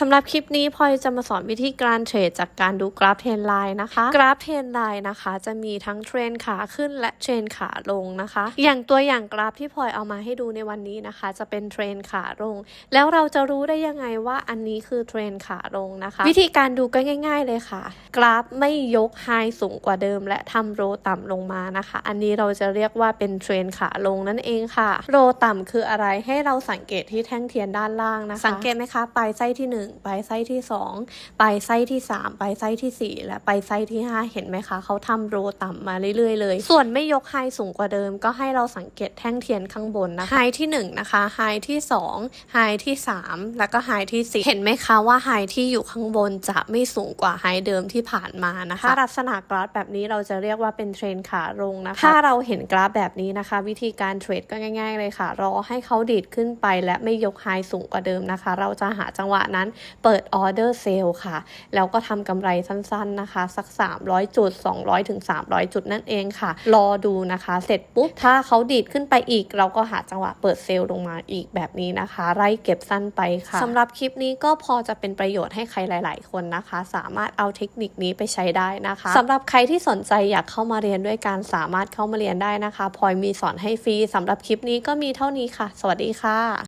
สำหรับคลิปนี้พลอยจะมาสอนวิธีการเทรดจากการดูกราฟเทรนไลน์นะคะ กราฟเทรนไลน์นะคะ จะมีทั้งเทรนขาขึ้นและเทรนขาลงนะคะ อย่างตัวอย่างกราฟที่พลอยเอามาให้ดูในวันนี้นะคะ จะเป็นเทรนขาลง แล้วเราจะรู้ได้ยังไงว่าอันนี้คือเทรนขาลงนะคะ วิธีการดูก็ง่าย ๆ เลยค่ะ กราฟไม่ยกไฮสูงกว่าเดิม และทำโรต่ำลงมานะคะ อันนี้เราจะเรียกว่าเป็นเทรนขาลงนั่นเองค่ะ โรต่ำคืออะไรให้เราสังเกตที่แท่งเทียนด้านล่างนะคะ สังเกตไหมคะปลายไส้ที่1ปลายไส้ที่2ปลายไส้ที่3ปลายไส้ที่ 4 และไปไส้ที่ 5 เห็นไหมคะเขาทำโรต่ำมาเรื่อยๆเลย ส่วนไม่ยกไฮสูงกว่าเดิม ก็ให้เราสังเกตแท่งเทียนข้างบนนะคะไฮที่1นะคะไฮที่2ไฮที่ 3 แล้วก็ไฮที่ 4 เห็นไหมคะว่าไฮที่อยู่ข้างบนจะไม่สูงกว่าไฮเดิมที่ผ่านมานะคะถ้าลักษณะกราฟแบบนี้เราจะเรียกว่าเป็นเทรนขาลงนะคะถ้าเราเห็นกราฟแบบนี้นะคะ วิธีการเทรดก็ง่าย ๆ เลยค่ะ รอให้เขาดีดขึ้นไปและไม่ยกไฮสูงกว่าเดิมนะคะ เราจะหาจังหวะนั้นเปิดออเดอร์เซล์ค่ะ แล้วก็ทำกำไรสั้นๆนะคะ สัก 300 จุด 200ถึง300 จุดนั่นเองค่ะ รอดูนะคะ เสร็จปุ๊บ ถ้าเขาดีดขึ้นไปอีก เราก็หาจังหวะเปิดเซลล์ลงมาอีกแบบนี้นะคะ ไล่เก็บสั้นไปค่ะสำหรับคลิปนี้ก็พอจะเป็นประโยชน์ให้ใครหลาย ๆ คนนะคะ สามารถเอาเทคนิคนี้ไปใช้ได้นะคะสำหรับใครที่สนใจอยากเข้ามาเรียนด้วยการสามารถเข้ามาเรียนได้นะคะพลอยมีสอนให้ฟรีสำหรับคลิปนี้ก็มีเท่านี้ค่ะ สวัสดีค่ะ